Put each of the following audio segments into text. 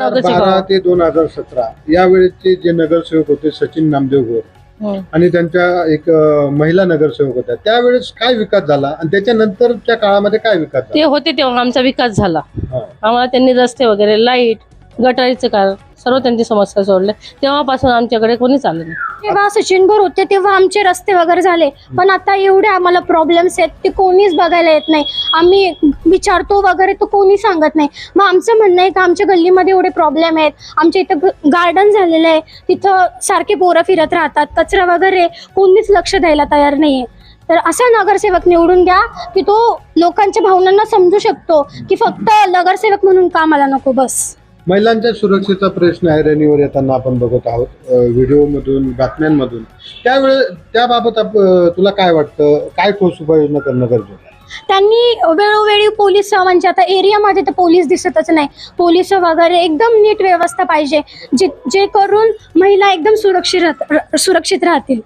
बारा. ते दोन हजार सतरा यावेळेचे जे नगरसेवक होते सचिन नामदेव हम्म. आणि त्यांच्या एक अं, महिला नगरसेवक होत्या त्यावेळेस काय विकास झाला आणि त्याच्यानंतरच्या काळामध्ये काय विकास ते झाला होते तेव्हा आमचा विकास झाला हा. आम्हाला त्यांनी रस्ते वगैरे लाइट गटारीचं कारण सर्व त्यांची समस्या सोडल्या तेव्हापासून आमच्याकडे कोणीच आलं नाही. तेव्हा सचिनभर होते तेव्हा आमचे रस्ते वगैरे झाले. पण आता एवढे आम्हाला प्रॉब्लेम्स आहेत ते कोणीच बघायला येत नाही. आम्ही विचारतो वगैरे तर कोणी सांगत नाही. मग आमचं म्हणणं आहे का आमच्या गल्लीमध्ये एवढे प्रॉब्लेम आहेत. आमच्या इथं गार्डन झालेलं आहे. तिथं सारखे पोरं फिरत राहतात कचरा वगैरे कोणीच लक्ष द्यायला तयार नाहीये. तर असा नगरसेवक निवडून द्या की तो लोकांच्या भावनांना समजू शकतो की फक्त नगरसेवक म्हणून कामाला नको? बस. महिलांच्या सुरक्षेचा प्रश्न आहे रेनीवर येताना आपण बघत आहोत व्हिडिओ मधून बातम्यांमधून. त्यावेळे त्याबाबत आप- तुला काय वाटतं? काय ठोस उपाययोजना करणं गरजेचं आहे? त्यांनी वेळोवेळी पोलीस म्हणजे आता एरियामध्ये तर पोलीस दिसतच नाही. पोलीस वगैरे एकदम नीट व्यवस्था पाहिजे जे जे करून महिला एकदम सुरक्षित राहत- सुरक्षित राहतील.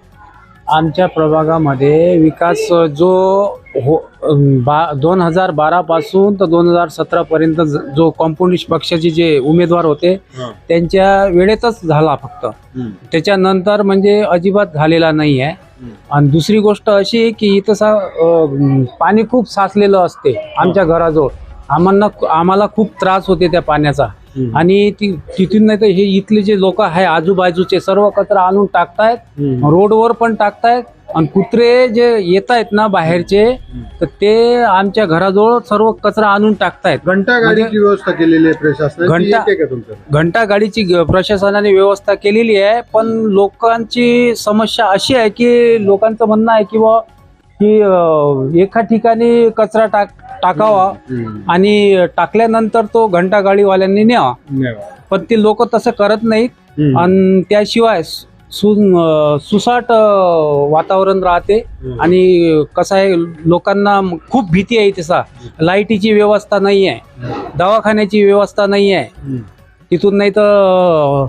आमच्या प्रभागामध्ये विकास जो हो बा दोन हजार बारापासून तर दोन हजार सतरापर्यंत ज- जो कॉम्युनिस्ट पक्षाचे जे उमेदवार होते त्यांच्या वेळेतच झाला फक्त. त्याच्यानंतर म्हणजे अजिबात झालेला नाही आहे. आणि दुसरी गोष्ट अशी आहे की इथं सा पाणी खूप साचलेलं असते आमच्या घराजवळ. आम्हाला आम्हाला खूप त्रास होते त्या पाण्याचा. आणि ती तिथून नाही तर हे इथले जे लोक आहे आजूबाजूचे सर्व कचरा आणून टाकतायत. रोडवर पण टाकतायत. आणि कुत्रे जे येत आहेत ना बाहेरचे तर ते आमच्या घराजवळ सर्व कचरा आणून टाकतायत. घंटा गाडीची व्यवस्था केलेली आहे प्रशासनाने ती घंटा- येते का तुमचं? घंटा गाडीची ग- प्रशासनाने व्यवस्था केलेली आहे. पण लोकांची समस्या अशी आहे की लोकांचं म्हणणं आहे की बुवा की एका ठिकाणी कचरा टाक टाकावा आणि टाकल्यानंतर तो घंटा गाडीवाल्यांनी न्यावा. पण ते लोक तसं करत नाहीत. आणि त्याशिवाय सुसाट वातावरण राहते आणि कसं आहे लोकांना खूप भीती आहे तसा लाईटीची व्यवस्था नाही आहे दवाखान्याची व्यवस्था नाही आहे. तिथून नाही तर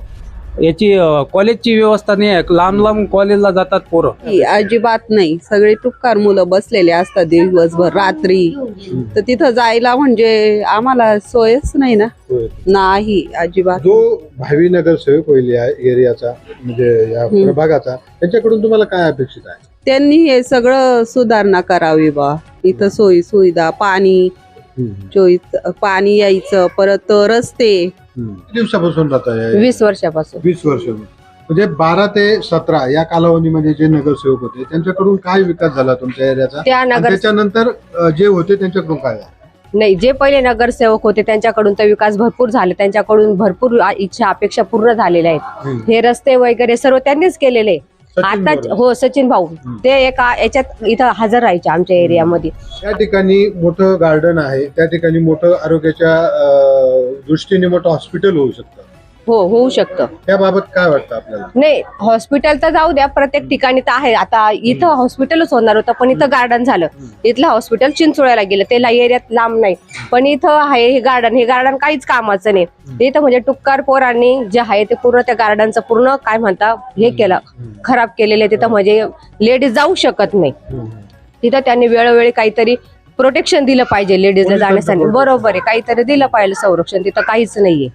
याची कॉलेजची व्यवस्था नाही आहे. लांब लांब कॉलेजला जातात पोरं. अजिबात नाही. सगळे टुक्कार मुलं बसलेले असतात दिवसभर रात्री. तर तिथं जायला म्हणजे आम्हाला सोयच नाही ना. नाही. अजिबात. जो भावी नगरसेवक होईल या एरियाचा म्हणजे या प्रभागाचा त्यांच्याकडून तुम्हाला काय अपेक्षित आहे? त्यांनी हे सगळं सुधारणा करावी बा. इथं सोयी सुविधा पाणी चोईस पाणी यायचं परत रस्ते. दिवसापासून राहता वीस वर्षापासून. वीस वर्ष म्हणजे बारा ते सतरा या कालावधीमध्ये जे नगरसेवक होते त्यांच्याकडून काय विकास झाला तुमच्या एरियाचा? त्या आणि नगर त्याच्यानंतर अं, जे होते त्यांच्याकडून काय? झालं? नाही जे पहिले नगरसेवक होते त्यांच्याकडून तर विकास भरपूर झाले. त्यांच्याकडून भरपूर आ- इच्छा अपेक्षा पूर्ण झालेल्या आहेत. हम्म. हे रस्ते वगैरे सर्व त्यांनीच केलेले. सचिन आता. हो सचिन भाऊ. ते एका याच्यात इथं हजर राहायचे आमच्या एरियामध्ये. त्या ठिकाणी मोठं गार्डन आहे. त्या ठिकाणी मोठं आरोग्याच्या अं, दृष्टीने मोठं हॉस्पिटल होऊ शकतं. हो होऊ शकतं. त्याबाबत काय वाटतं आपल्याला? नाही हॉस्पिटल तर जाऊ द्या प्रत्येक ठिकाणी तर आहे. आता इथं हॉस्पिटलच होणार होतं पण इथं गार्डन झालं. इथलं हॉस्पिटल चिंचोळ्याला गेलं त्याला एरियात लांब नाही. पण इथं आहे हे गार्डन हे गार्डन काहीच कामाचं नाही. इथं म्हणजे टुक्कार पोरांनी जे आहे ते पूर्ण त्या गार्डनचं पूर्ण काय म्हणता हे केलं खराब केलेलं तिथं म्हणजे लेडीज जाऊ शकत नाही. तिथं त्यांनी वेळोवेळी काहीतरी प्रोटेक्शन दिलं पाहिजे लेडीजला जाण्यासाठी. बरोबर आहे काहीतरी दिलं पाहिजे संरक्षण. तिथं काहीच नाहीये.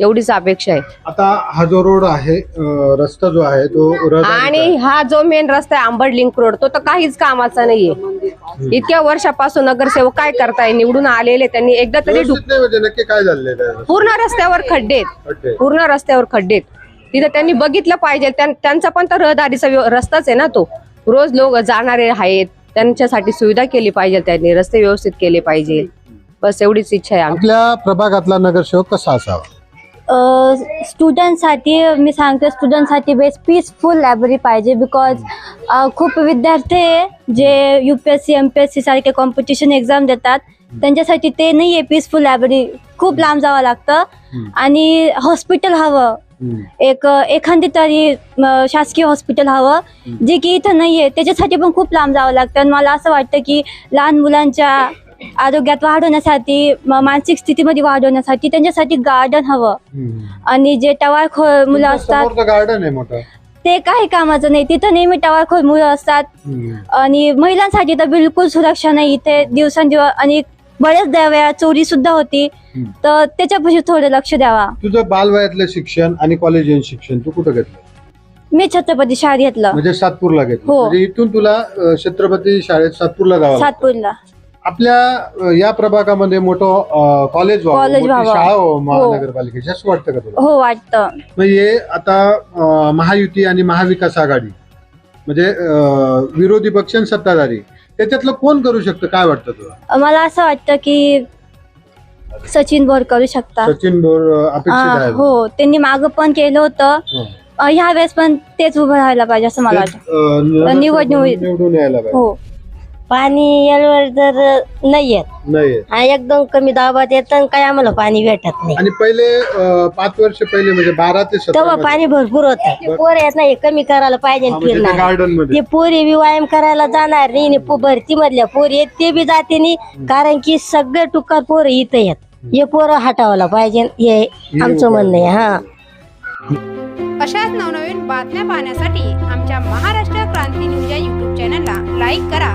एवढीच अपेक्षा आहे. आता हा जो रोड आहे अं, रस्ता जो आहे तो आणि. हा जो मेन रस्ता आहे आंबड लिंक रोड तो तर काहीच कामाचा नाहीये. इतक्या वर्षापासून नगरसेवक काय करताय? निवडून आलेले त्यांनी एकदा तरी ढुक- व्यवस्थित नाही म्हणजे नक्की काय झालेलं आहे? पूर्ण रस्त्यावर खड्डे आहेत. खड्डे. पूर्ण रस्त्यावर खड्डे आहेत. तिथं त्यांनी बघितलं पाहिजे. त्यां- त्यांचा पण तर रहदारीचा व्यव- रस्ताच आहे ना तो. रोज लोक जाणारे आहेत. त्यांच्यासाठी सुविधा केली पाहिजे त्यांनी. रस्ते व्यवस्थित केले पाहिजे. बस एवढीच इच्छा आहे आमची. आपल्या प्रभागातला नगरसेवक कसा असावा? स्टुडंटसाठी मी सांगते स्टुडंटसाठी बेस्ट पीसफुल लायब्ररी पाहिजे बिकॉज खूप विद्यार्थी आहे जे U P S C M P S C सारखे कॉम्पिटिशन एक्झाम देतात. त्यांच्यासाठी ते नाही आहे पीसफुल लायब्ररी खूप लांब जावं लागतं. आणि हॉस्पिटल हवं. एक एखादी तरी शासकीय हॉस्पिटल हवं जे की इथं नाही आहे त्याच्यासाठी पण खूप लांब जावं लागतं. आणि मला असं वाटतं की लहान मुलांच्या आरोग्यात वाढवण्यासाठी मानसिक स्थितीमध्ये वाढवण्यासाठी त्यांच्यासाठी गार्डन हवं. आणि जे टवाळखोर मुलं असतात गार्डन आहे मोठं. ते काही कामाचं नाही. तिथं नेहमी टवाळखोर मुलं असतात. आणि महिलांसाठी तर बिलकुल सुरक्षा नाही. इथे दिवसेंदिवस आणि बरेच वेळा चोरी सुद्धा होती. तर त्याच्यापाशी थोडं लक्ष द्यावा. तुझं बालवयातलं शिक्षण आणि कॉलेजियन शिक्षण तू कुठं घेतलं? मी छत्रपती शाळेत घेतलं. म्हणजे सातपूरला घेतलं. हो. म्हणजे इथून तुला अ, छत्रपती शाळेत सातपूरला जावं लागतं. सातपूरला. आपल्या या प्रभागामध्ये मोठं कॉलेज व्हावं कॉलेज मोठी व्हावं. शाळा व्हावं महानगरपालिकेची असं वाटतं का तुला? हो वाटतं. म्हणजे आता अ, महायुती आणि महाविकास आघाडी म्हणजे अ, विरोधी पक्ष आणि सत्ताधारी त्याच्यातलं कोण करू शकतं? काय वाटतं तुला? मला असं वाटतं की सचिन बोर करू शकता सचिन बोर अ, अपेक्षित हो त्यांनी माग पण केलं होतं. हं. अ, ह्या वेळेस पण तेच उभं राहायला पाहिजे असं मला तेच, वाटतं. अ, निवडणूक- निवडून यायला पाहिजे. हो. पाणी यावर जर नाही येत. नाही आणि एकदम कमी दाबात येतं आणि काय आम्हाला पाणी भेटत नाही. आणि पहिले अ, पाच वर्ष पहिले म्हणजे बारा ते तेव्हा सतरा पाणी भरपूर होतं. पोर येत नाही कमी करायला पाहिजे फिरणार. गार्डनमध्ये. ते पोरी बी व्यायाम करायला जाणार नाही भरती मधल्या पोरी आहेत ते बी जाते नाही. कारण की सगळे टुकार पोरं इथं येत हे पोरं हटावला पाहिजे हे आमचं म्हणणं आहे हा. अशाच नवनवीन बातम्या पाहण्यासाठी आमच्या महाराष्ट्र क्रांती न्यूज या यूट्यूब चॅनलला लाईक करा.